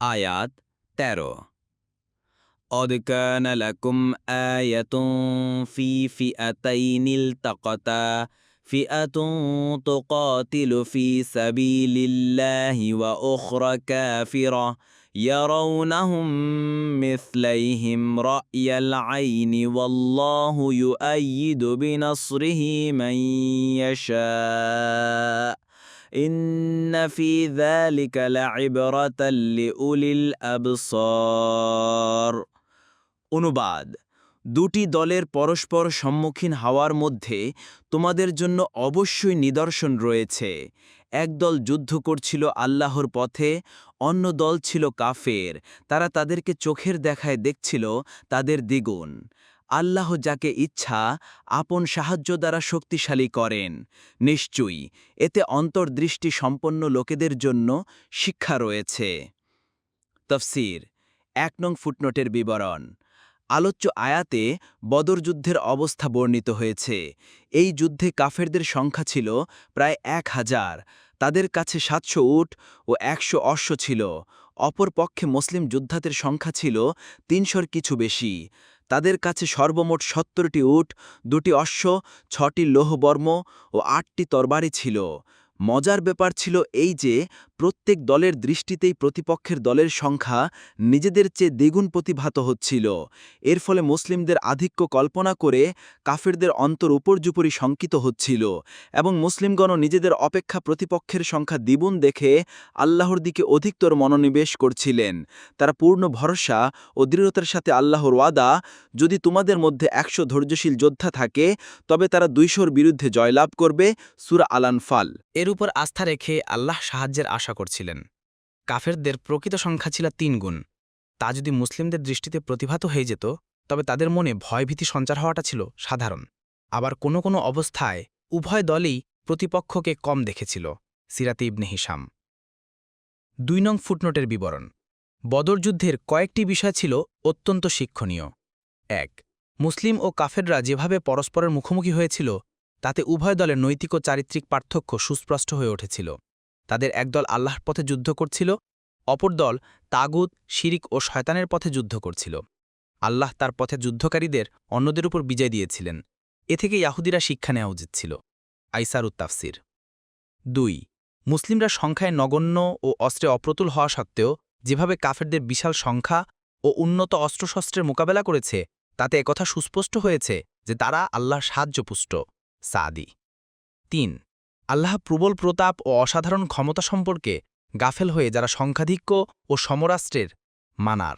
আয়াত তেরো قد كان لكم آية في فئتين التقتا فئة تقاتل في سبيل الله وأخرى كافرة يرونهم مثليهم رأي العين والله يؤيد بنصره من يشاء إن في ذلك لعبرة لأولي الأبصار অনুবাদ দুটি দলের পরস্পর সম্মুখীন হওয়ার মধ্যে তোমাদের জন্য অবশ্যই নিদর্শন রয়েছে একদল যুদ্ধ করছিল আল্লাহর পথে অন্য দল ছিল কাফের তারা তাদেরকে চোখের দেখায় দেখছিল তাদের দ্বিগুণ আল্লাহ যাকে ইচ্ছা আপন সাহায্য দ্বারা শক্তিশালী করেন। নিশ্চয়ই, এতে অন্তর্দৃষ্টি সম্পন্ন লোকেদের জন্য শিক্ষা রয়েছে। তফসির, এক নং ফুটনোটের বিবরণ। আলোচ্য আয়াতে বদর যুদ্ধের অবস্থা বর্ণিত হয়েছে। এই যুদ্ধে কাফেরদের সংখ্যা ছিল প্রায় এক হাজার। তাদের কাছে সাতশো উট ও একশো অশ্ব ছিল। অপরপক্ষে মুসলিম যোদ্ধাদের সংখ্যা ছিল তিনশোর কিছু বেশি। তাদের কাছে সর্বমোট সত্তরটি উট, দুটি অশ্ব, ছটি লোহবর্ম ও আটটি তরবারি ছিল। মজার ব্যাপার ছিল এই যে প্রত্যেক দলের দৃষ্টিতেই প্রতিপক্ষের দলের সংখ্যা নিজেদের চেয়ে দ্বিগুণ প্রতিভাত হচ্ছিল। এর ফলে মুসলিমদের আধিক্য কল্পনা করে কাফেরদের অন্তর উপর্যুপরি শঙ্কিত হচ্ছিল এবং মুসলিমগণ নিজেদের অপেক্ষা প্রতিপক্ষের সংখ্যা দ্বিগুণ দেখে আল্লাহর দিকে অধিকতর মনোনিবেশ করছিলেন। তারা পূর্ণ ভরসা ও দৃঢ়তার সাথে আল্লাহর ওয়াদা, যদি তোমাদের মধ্যে একশো ধৈর্যশীল যোদ্ধা থাকে, তবে তারা দুইশোর বিরুদ্ধে জয়লাভ করবে। সুরা আলানফাল এর উপর আস্থা রেখে আল্লাহ সাহায্যের আশা করছিলেন। কাফেরদের প্রকৃত সংখ্যা ছিল তিন গুণ। তা যদি মুসলিমদের দৃষ্টিতে প্রতিভাত হয়ে যেত, তবে তাদের মনে ভয়ভীতি সঞ্চার হওয়াটা ছিল সাধারণ। আবার কোনো কোনো অবস্থায় উভয় দলই প্রতিপক্ষকে কম দেখেছিল, সিরাতে ইবনে হিসাম দুই নং ফুটনোটের বিবরণ। বদর যুদ্ধের কয়েকটি বিষয় ছিল অত্যন্ত শিক্ষণীয়। এক, মুসলিম ও কাফেররা যেভাবে পরস্পরের মুখোমুখি হয়েছিল, তাতে উভয় দলের নৈতিক ও চারিত্রিক পার্থক্য সুস্পষ্ট হয়ে উঠেছিল। তাদের একদল আল্লাহর পথে যুদ্ধ করছিল, অপর দল তাগুত, শিরিক ও শয়তানের পথে যুদ্ধ করছিল। আল্লাহ তার পথে যুদ্ধকারীদের অন্যদের উপর বিজয় দিয়েছিলেন। এ থেকে ইয়াহুদিরা শিক্ষা নেওয়া উচিত ছিল। আইসার উত্তাফসির দুই, মুসলিমরা সংখ্যায় নগণ্য ও অস্ত্রে অপ্রতুল হওয়া সত্ত্বেও যেভাবে কাফেরদের বিশাল সংখ্যা ও উন্নত অস্ত্রশস্ত্রের মোকাবেলা করেছে, তাতে একথা সুস্পষ্ট হয়েছে যে তারা আল্লাহর সাহায্যপুষ্ট, সাদি। তিন আল্লাহ প্রবল প্রতাপ ও অসাধারণ ক্ষমতা সম্পর্কে গাফেল হয়ে যারা সংখ্যাধিক্য ও সমরাষ্ট্রের মানার।